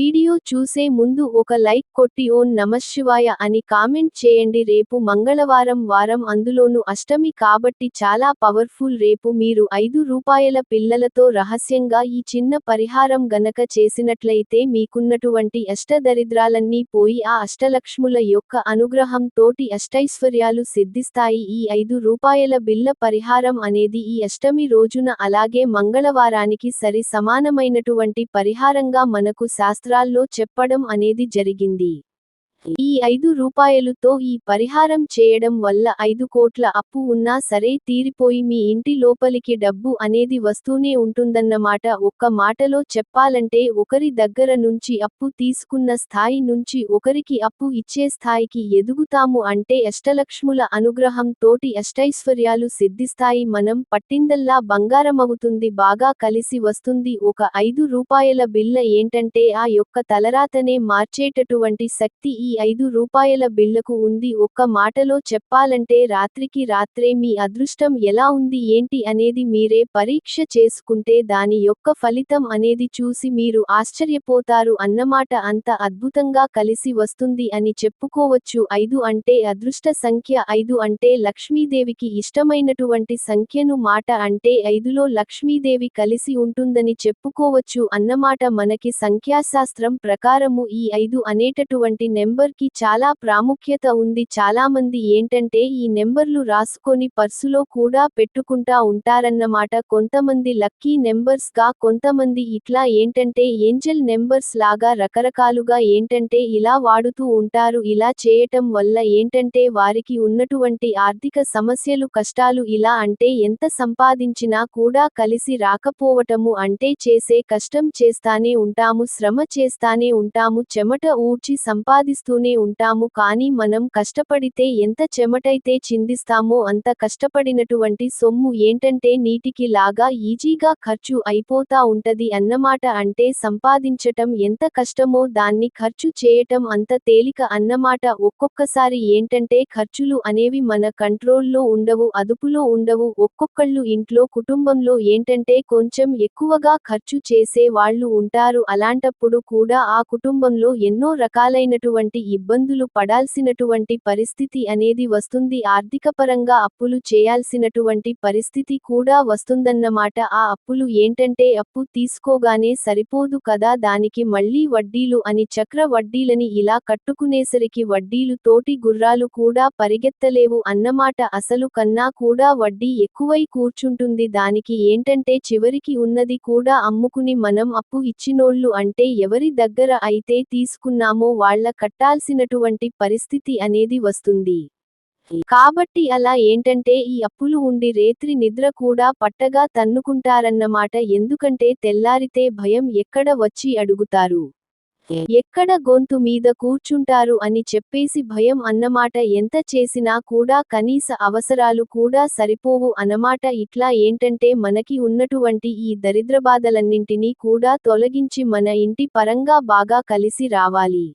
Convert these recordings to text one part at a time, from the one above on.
Video చూసే ముందు ఒక లైక్ కొట్టి ఓన్ నమశివాయ అని కామెంట్ చేయండి. రేపు మంగళవారం వారం అందులోను అష్టమి కాబట్టి చాలా పవర్ఫుల్. రేపు మీరు ఐదు రూపాయల పిల్లలతో రహస్యంగా ఈ చిన్న పరిహారం గనక చేసినట్లయితే మీకున్నటువంటి అష్టదరిద్రాలన్నీ పోయి ఆ అష్టలక్ష్ముల యొక్క అనుగ్రహం తోటి అష్టైశ్వర్యాలు సిద్ధిస్తాయి. ఈ ఐదు రూపాయల బిల్ల పరిహారం అనేది ఈ అష్టమి రోజున అలాగే మంగళవారానికి సరి సమానమైనటువంటి పరిహారంగా మనకు శాస్త్రాల్లో చెప్పడం అనేది జరిగింది. ఈ ఐదు రూపాయలుతో ఈ పరిహారం చేయడం వల్ల ఐదు కోట్ల అప్పు ఉన్నా సరే తీరిపోయి మీ ఇంటి లోపలికి డబ్బు అనేది వస్తూనే ఉంటుందన్నమాట. ఒక్క మాటలో చెప్పాలంటే ఒకరి దగ్గర నుంచి అప్పు తీసుకున్న స్థాయి నుంచి ఒకరికి అప్పు ఇచ్చే స్థాయికి ఎదుగుతాము అంటే అష్టలక్ష్ముల అనుగ్రహం తోటి అష్టైశ్వర్యాలు సిద్ధిస్తాయి. మనం పట్టిందల్లా బంగారమవుతుంది బాగా కలిసి వస్తుంది. ఒక ఐదు రూపాయల బిల్ల ఏంటంటే ఆ యొక్క తలరాతనే మార్చేటటువంటి శక్తి ఈ ఐదు రూపాయల బిళ్ళకు ఉంది. ఒక్క మాటలో చెప్పాలంటే రాత్రికి రాత్రే మీ అదృష్టం ఎలా ఉంది ఏంటి అనేది మీరే పరీక్ష చేసుకుంటే దాని యొక్క ఫలితం అనేది చూసి మీరు ఆశ్చర్యపోతారు అన్నమాట. అంత అద్భుతంగా కలిసి వస్తుంది అని చెప్పుకోవచ్చు. ఐదు అంటే అదృష్ట సంఖ్య. ఐదు అంటే లక్ష్మీదేవికి ఇష్టమైనటువంటి సంఖ్యను మాట అంటే ఐదులో లక్ష్మీదేవి కలిసి ఉంటుందని చెప్పుకోవచ్చు. అన్నమాట మనకి సంఖ్యాశాస్త్రం ప్రకారము ఈ ఐదు అనేటటువంటి నెంబర్ నెంబర్కి చాలా ప్రాముఖ్యత ఉంది. చాలామంది ఏంటంటే ఈ నెంబర్లు రాసుకొని పర్సులో కూడా పెట్టుకుంటా ఉంటారన్నమాట కొంతమంది లక్కీ నెంబర్స్గా కొంతమంది ఇట్లా ఏంటంటే ఏంజల్ నెంబర్స్ లాగా రకరకాలుగా ఏంటంటే ఇలా వాడుతూ ఉంటారు. ఇలా చేయటం వల్ల ఏంటంటే వారికి ఉన్నటువంటి ఆర్థిక సమస్యలు కష్టాలు ఇలా అంటే ఎంత సంపాదించినా కూడా కలిసి రాకపోవటము అంటే చేసే కష్టం చేస్తానే ఉంటాము శ్రమ చేస్తానే ఉంటాము చెమట ఊడ్చి చేస్తూనే ఉంటాము కానీ మనం కష్టపడితే ఎంత చెమటైతే చిందిస్తామో అంత కష్టపడినటువంటి సొమ్ము ఏంటంటే నీటికి లాగా ఈజీగా ఖర్చు అయిపోతా ఉంటది అన్నమాట అంటే సంపాదించటం ఎంత కష్టమో దాన్ని ఖర్చు చేయటం అంత తేలిక అన్నమాట. ఒక్కొక్కసారి ఏంటంటే ఖర్చులు అనేవి మన కంట్రోల్లో ఉండవు అదుపులో ఉండవు. ఒక్కొక్కళ్ళు ఇంట్లో కుటుంబంలో ఏంటంటే కొంచెం ఎక్కువగా ఖర్చు చేసే వాళ్ళు ఉంటారు. అలాంటప్పుడు కూడా ఆ కుటుంబంలో ఎన్నో రకాలైనటువంటి ఇబ్బందులు పడాల్సినటువంటి పరిస్థితి అనేది వస్తుంది. ఆర్థికపరంగా అప్పులు చేయాల్సినటువంటి పరిస్థితి కూడా వస్తుందన్నమాట. ఆ అప్పులు ఏంటంటే అప్పు తీసుకోగానే సరిపోదు కదా దానికి మళ్ళీ వడ్డీలు అని చక్ర వడ్డీలని ఇలా కట్టుకునేసరికి వడ్డీలు తోటి గుర్రాలు కూడా పరిగెత్తలేవు అన్నమాట. అసలు కన్నా కూడా వడ్డీ ఎక్కువై కూర్చుంటుంది. దానికి ఏంటంటే చివరికి ఉన్నది కూడా అమ్ముకుని మనం అప్పు ఇచ్చినోళ్ళు అంటే ఎవరి దగ్గర అయితే తీసుకున్నామో వాళ్ళ కట్టాల్సినటువంటి పరిస్థితి అనేది వస్తుంది. కాబట్టి అలా ఏంటంటే ఈ అప్పులు ఉండి రేత్రి నిద్ర కూడా పట్టగా తన్నుకుంటారన్నమాట ఎందుకంటే తెల్లారితే భయం ఎక్కడ వచ్చి అడుగుతారు. ఎక్కడ గొంతు మీద కూర్చుంటారు అని చెప్పేసి భయం అన్నమాట ఎంత చేసినా కూడా కనీస అవసరాలు కూడా సరిపోవు అన్నమాట ఇట్లా ఏంటంటే మనకి ఉన్నటువంటి ఈ దరిద్రబాధలన్నింటినీ కూడా తొలగించి మన ఇంటి పరంగా బాగా కలిసి రావాలి.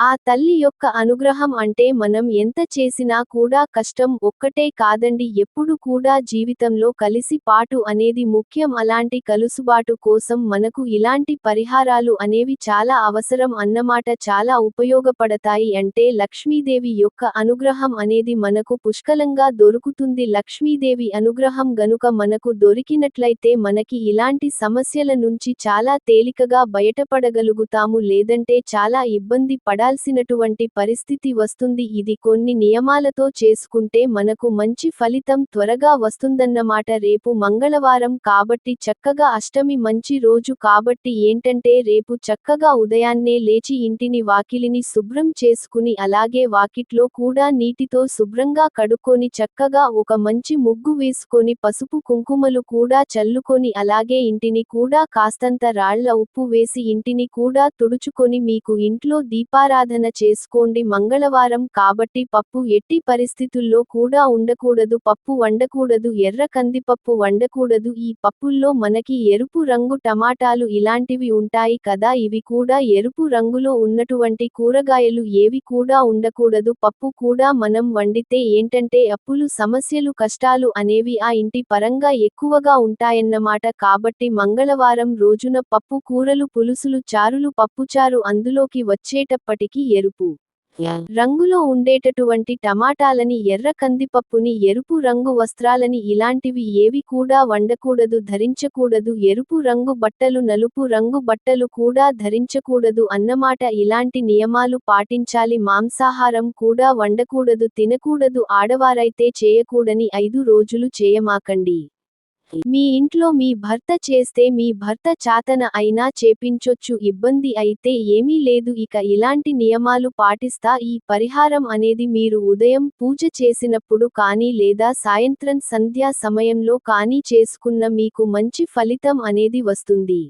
ఆ తల్లి యొక్క అనుగ్రహం అంటే మనం ఎంత చేసినా కూడా కష్టం ఒక్కటే కాదండి ఎప్పుడు కూడా జీవితంలో కలిసి పాటు అనేది ముఖ్యం. అలాంటి కలుసుబాటు కోసం మనకు ఇలాంటి పరిహారాలు అనేవి చాలా అవసరం అన్నమాట. చాలా ఉపయోగపడతాయి అంటే లక్ష్మీదేవి యొక్క అనుగ్రహం అనేది మనకు పుష్కలంగా దొరుకుతుంది. లక్ష్మీదేవి అనుగ్రహం గనుక మనకు దొరికినట్లయితే మనకి ఇలాంటి సమస్యల నుంచి చాలా తేలికగా బయటపడగలుగుతాము. లేదంటే చాలా ఇబ్బంది పడాల్సినటువంటి పరిస్థితి వస్తుంది. ఇది కొన్ని నియమాలతో చేసుకుంటే మనకు మంచి ఫలితం త్వరగా వస్తుందన్నమాట రేపు మంగళవారం కాబట్టి చక్కగా అష్టమి మంచి రోజు కాబట్టి ఏంటంటే రేపు చక్కగా ఉదయాన్నే లేచి ఇంటిని వాకిలిని శుభ్రం చేసుకుని అలాగే వాకిట్లో కూడా నీటితో శుభ్రంగా కడుక్కొని చక్కగా ఒక మంచి ముగ్గు వేసుకొని పసుపు కుంకుమలు కూడా చల్లుకొని అలాగే ఇంటిని కూడా కాస్తంత రాళ్ళ ఉప్పు వేసి ఇంటిని కూడా తుడుచుకొని మీకు ఇంట్లో దీప దీపారాధన చేసుకోండి. మంగళవారం కాబట్టి పప్పు ఎట్టి పరిస్థితుల్లో కూడా ఉండకూడదు. పప్పు వండకూడదు. ఎర్ర కందిపప్పు వండకూడదు. ఈ పప్పుల్లో మనకి ఎరుపు రంగు టమాటాలు ఇలాంటివి ఉంటాయి కదా. ఇవి కూడా ఎరుపు రంగులో ఉన్నటువంటి కూరగాయలు ఏవి కూడా ఉండకూడదు. పప్పు కూడా మనం వండితే ఏంటంటే అప్పులు సమస్యలు కష్టాలు అనేవి ఆ ఇంటి పరంగా ఎక్కువగా ఉంటాయన్నమాట. కాబట్టి మంగళవారం రోజున పప్పు కూరలు పులుసులు చారులు పప్పుచారు అందులోకి వచ్చేటప్పుడు వచ్చేటప్పటికి ఎరుపు. రంగులో ఉండేటటువంటి టమాటాలని ఎర్ర కందిపప్పుని ఎరుపు రంగు వస్త్రాలని ఇలాంటివి ఏవి కూడా వండకూడదు ధరించకూడదు. ఎరుపు రంగు బట్టలు నలుపు రంగు బట్టలు కూడా ధరించకూడదు అన్నమాట. ఇలాంటి నియమాలు పాటించాలి. మాంసాహారం కూడా వండకూడదు తినకూడదు ఆడవారైతే చేయకూడని ఐదు రోజులు చేయమాకండి. మీ ఇంట్లో మీ భర్త చేస్తే మీ భర్త చాతన అయినా చేపించొచ్చు ఇబ్బంది అయితే ఏమీ లేదు. ఇక ఇలాంటి నియమాలు పాటిస్తా. ఈ పరిహారం అనేది మీరు ఉదయం పూజ చేసినప్పుడు కానీ లేదా సాయంత్రం సంధ్యా సమయంలో కానీ చేసుకున్న మీకు మంచి ఫలితం అనేది వస్తుంది.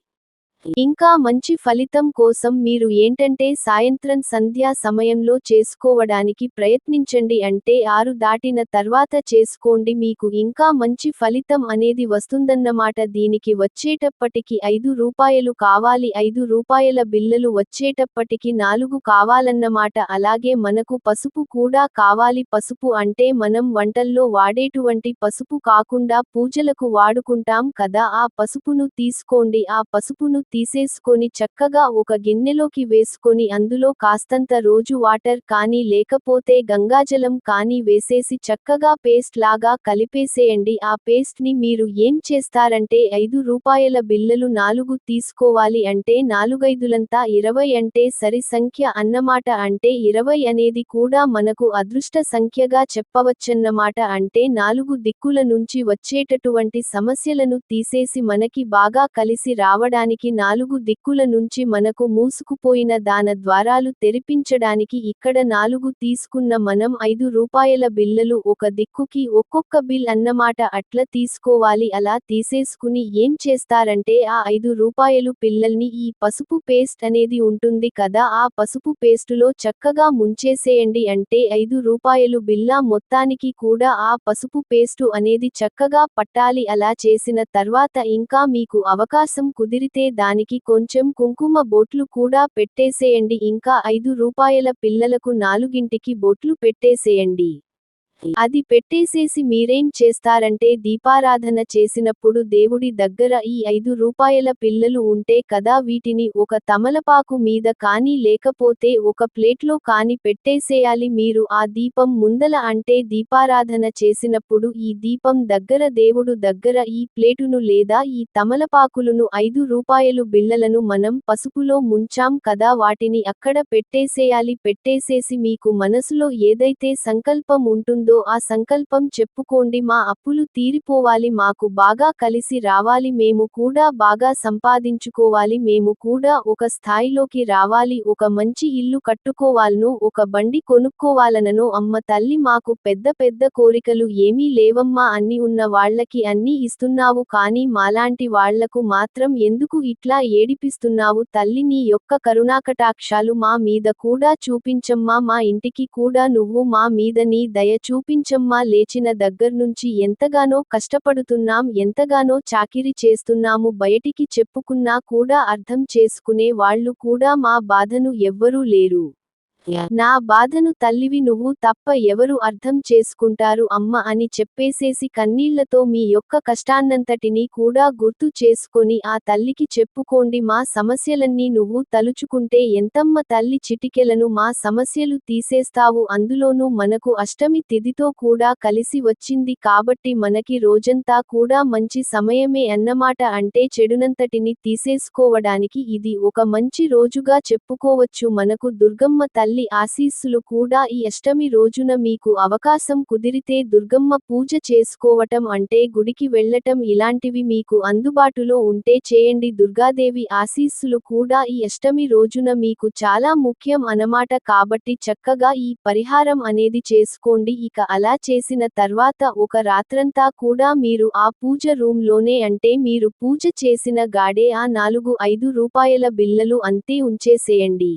ఇంకా మంచి ఫలితం కోసం మీరు ఏంటంటే సాయంత్రం సంధ్యా సమయంలో చేసుకోవడానికి ప్రయత్నించండి అంటే ఆరు దాటిన తర్వాత చేసుకోండి. మీకు ఇంకా మంచి ఫలితం అనేది వస్తుందన్నమాట. దీనికి వచ్చేటప్పటికి ఐదు రూపాయలు కావాలి. ఐదు రూపాయల బిల్లలు వచ్చేటప్పటికి నాలుగు కావాలన్నమాట. అలాగే మనకు పసుపు కూడా కావాలి. పసుపు అంటే మనం వంటల్లో వాడేటువంటి పసుపు కాకుండా పూజలకు వాడుకుంటాం కదా. ఆ పసుపును తీసుకోండి. ఆ పసుపును తీసేసుకొని చక్కగా ఒక గిన్నెలోకి వేసుకొని అందులో కాస్తంత రోజు వాటర్ కానీ లేకపోతే గంగాజలం కానీ వేసేసి చక్కగా పేస్ట్ లాగా కలిపేసేయండి. ఆ పేస్ట్ని మీరు ఏం చేస్తారంటే ఐదు రూపాయల బిల్లలు నాలుగు తీసుకోవాలి అంటే నాలుగైదులంతా ఇరవై అంటే సరి సంఖ్య అన్నమాట అంటే ఇరవై అనేది కూడా మనకు అదృష్ట సంఖ్యగా చెప్పవచ్చన్నమాట అంటే నాలుగు దిక్కుల నుంచి వచ్చేటటువంటి సమస్యలను తీసేసి మనకి బాగా కలిసి రావడానికి నాలుగు దిక్కుల నుంచి మనకు మూసుకుపోయిన దాన ద్వారాలు తెరిపించడానికి ఇక్కడ నాలుగు తీసుకున్న మనం ఐదు రూపాయల బిల్లలు ఒక దిక్కుకి ఒక్కొక్క బిల్ అన్నమాట అట్లా తీసుకోవాలి. అలా తీసేసుకుని ఏం చేస్తారంటే ఆ ఐదు రూపాయలు పిల్లల్ని ఈ పసుపు పేస్ట్ అనేది ఉంటుంది కదా ఆ పసుపు పేస్టులో చక్కగా ముంచేసేయండి అంటే ఐదు రూపాయలు బిల్లా మొత్తానికి కూడా ఆ పసుపు పేస్టు అనేది చక్కగా పట్టాలి. అలా చేసిన తర్వాత ఇంకా మీకు అవకాశం కుదిరితే దానికి కొంచెం కుంకుమ బొట్లు కూడా పెట్టేసేయండి. ఇంకా ఐదు రూపాయల పిల్లలకు నాలుగింటికి బొట్లు పెట్టేసేయండి. అది పెట్టేసేసి మీరేం చేస్తారంటే దీపారాధన చేసినప్పుడు దేవుడి దగ్గర ఈ ఐదు రూపాయల పిల్లలు ఉంటే కదా వీటిని ఒక తమలపాకు మీద కానీ లేకపోతే ఒక ప్లేట్లో కాని పెట్టేసేయాలి. మీరు ఆ దీపం ముందల అంటే దీపారాధన చేసినప్పుడు ఈ దీపం దగ్గర దేవుడు దగ్గర ఈ ప్లేటును లేదా ఈ తమలపాకులను ఐదు రూపాయలు బిళ్ళలను మనం పసుపులో ముంచాం కదా వాటిని అక్కడ పెట్టేసేయాలి. పెట్టేసేసి మీకు మనసులో ఏదైతే సంకల్పం ఉంటుందో ఆ సంకల్పం చెప్పుకోండి మా అప్పులు తీరిపోవాలి మాకు బాగా కలిసి రావాలి మేము కూడా బాగా సంపాదించుకోవాలి మేము కూడా ఒక స్థాయిలోకి రావాలి ఒక మంచి ఇల్లు కట్టుకోవాలను ఒక బండి కొనుక్కోవాలనను అమ్మ తల్లి మాకు పెద్ద పెద్ద కోరికలు ఏమీ లేవమ్మా అన్ని ఉన్న వాళ్ళకి అన్ని ఇస్తున్నావు కానీ మాలాంటి వాళ్ళకు మాత్రం ఎందుకు ఇట్లా ఏడిపిస్తున్నావు తల్లి నీ యొక్క కరుణాకటాక్షాలు మా మీద కూడా చూపించమ్మా మా ఇంటికి కూడా నువ్వు మా మీద నీ దయ చూపించమ్మా లేచిన దగ్గర్నుంచి ఎంతగానో కష్టపడుతున్నాం ఎంతగానో చాకిరి చేస్తున్నాము బయటికి చెప్పుకున్నా కూడా అర్థం చేసుకునే వాళ్ళు కూడా మా బాధను ఎవ్వరూ లేరు. నా బాధను తల్లివి నువ్వు తప్ప ఎవరు అర్థం చేసుకుంటారు అమ్మ అని చెప్పేసేసి కన్నీళ్ళతో మీ యొక్క కష్టాన్నంతటినీ కూడా గుర్తు చేసుకొని ఆ తల్లికి చెప్పుకోండి. మా సమస్యలన్నీ నువ్వు తలుచుకుంటే ఎంతమ్మ తల్లి చిటికెలను మా సమస్యలు తీసేస్తావు. అందులోనూ మనకు అష్టమి తిథితో కూడా కలిసి వచ్చింది కాబట్టి మనకి రోజంతా కూడా మంచి సమయమే అన్నమాట అంటే చెడునంతటిని తీసేసుకోవడానికి ఇది ఒక మంచి రోజుగా చెప్పుకోవచ్చు. మనకు దుర్గమ్మ తల్లి ఆశీస్సులు కూడా ఈ అష్టమి రోజున మీకు అవకాశం కుదిరితే దుర్గమ్మ పూజ చేసుకోవటం అంటే గుడికి వెళ్ళటం ఇలాంటివి మీకు అందుబాటులో ఉంటే చేయండి. దుర్గాదేవి ఆశీస్సులు కూడా ఈ అష్టమి రోజున మీకు చాలా ముఖ్యం అనమాట కాబట్టి చక్కగా ఈ పరిహారం అనేది చేసుకోండి. ఇక అలా చేసిన తర్వాత ఒక రాత్రంతా కూడా మీరు ఆ పూజ రూమ్లోనే అంటే మీరు పూజ చేసిన గాడే ఆ నాలుగు ఐదు రూపాయల బిల్లలు అంతే ఉంచేసేయండి.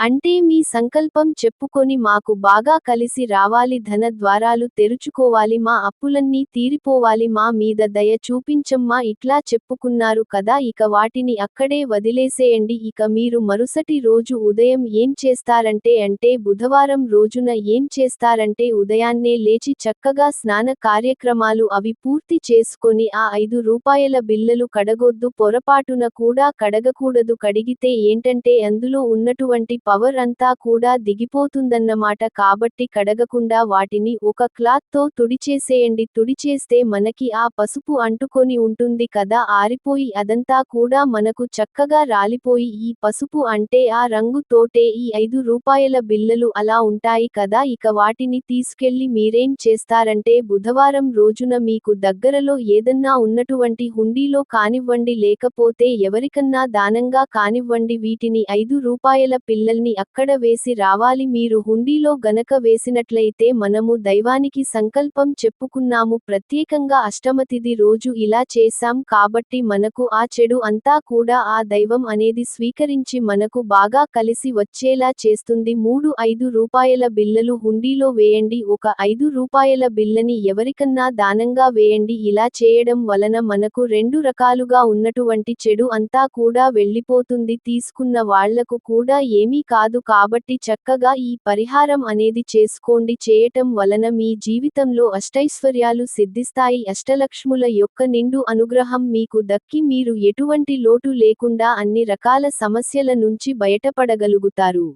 అంటే మీ సంకల్పం చెప్పుకొని మాకు బాగా కలిసి రావాలి ధన ద్వారాలు తెరుచుకోవాలి మా అప్పులన్నీ తీరిపోవాలి మా మీద దయ చూపించమ్మా ఇట్లా చెప్పుకున్నారు కదా ఇక వాటిని అక్కడే వదిలేసేయండి ఇక మీరు మరుసటి రోజు ఉదయం ఏం చేస్తారంటే అంటే బుధవారం రోజున ఏం చేస్తారంటే ఉదయాన్నే లేచి చక్కగా స్నాన కార్యక్రమాలు అవి పూర్తి చేసుకొని ఆ ఐదు రూపాయల బిల్లలు కడగొద్దు పొరపాటున కూడా కడగకూడదు కడిగితే ఏంటంటే అందులో ఉన్నటువంటి పవర్ అంతా కూడా దిగిపోతుందన్నమాట. కాబట్టి కడగకుండా వాటిని ఒక క్లాత్తో తుడిచేసేయండి. తుడిచేస్తే మనకి ఆ పసుపు అంటుకొని ఉంటుంది కదా ఆరిపోయి అదంతా కూడా మనకు చక్కగా రాలిపోయి ఈ పసుపు అంటే ఆ రంగు తోటే ఈ ఐదు రూపాయల బిల్లలు అలా ఉంటాయి కదా ఇక వాటిని తీసుకెళ్ళి మీరేం చేస్తారంటే బుధవారం రోజున మీకు దగ్గరలో ఏదన్నా ఉన్నటువంటి హుండీలో కానివ్వండి లేకపోతే ఎవరికన్నా దానంగా కానివ్వండి వీటిని ఐదు రూపాయల పిల్లల్ని అక్కడ వేసి రావాలి మీరు హుండీలో గనక వేసినట్లయితే మనము దైవానికి సంకల్పం చెప్పుకున్నాము. ప్రత్యేకంగా అష్టమతిథి రోజు ఇలా చేశాం కాబట్టి మనకు ఆ చెడు అంతా కూడా ఆ దైవం అనేది స్వీకరించి మనకు బాగా కలిసి వచ్చేలా చేస్తుంది. మూడు ఐదు రూపాయల బిల్లలు హుండీలో వేయండి. ఒక ఐదు రూపాయల బిల్లని ఎవరికన్నా దానంగా వేయండి. ఇలా చేయడం వలన మనకు రెండు రకాలుగా ఉన్నటువంటి చెడు అంతా కూడా వెళ్ళిపోతుంది. తీసుకున్న వాళ్ళకు కూడా ఏమీ కాదు కాబట్టి చక్కగా ఈ పరిహారం అనేది చేసుకోండి. చేయటం వలన మీ జీవితంలో అష్టైశ్వర్యాలు సిద్ధిస్తాయి. అష్టలక్ష్ముల యొక్క నిండు అనుగ్రహం మీకు దక్కి మీరు ఎటువంటి లోటు లేకుండా అన్ని రకాల సమస్యల నుంచి బయటపడగలుగుతారు.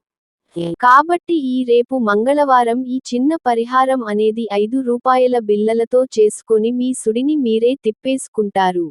కాబట్టి ఈ రేపు మంగళవారం ఈ చిన్న పరిహారం అనేది ఐదు రూపాయల బిల్లలతో చేసుకొని మీ సుడిని మీరే తిప్పేసుకుంటారు.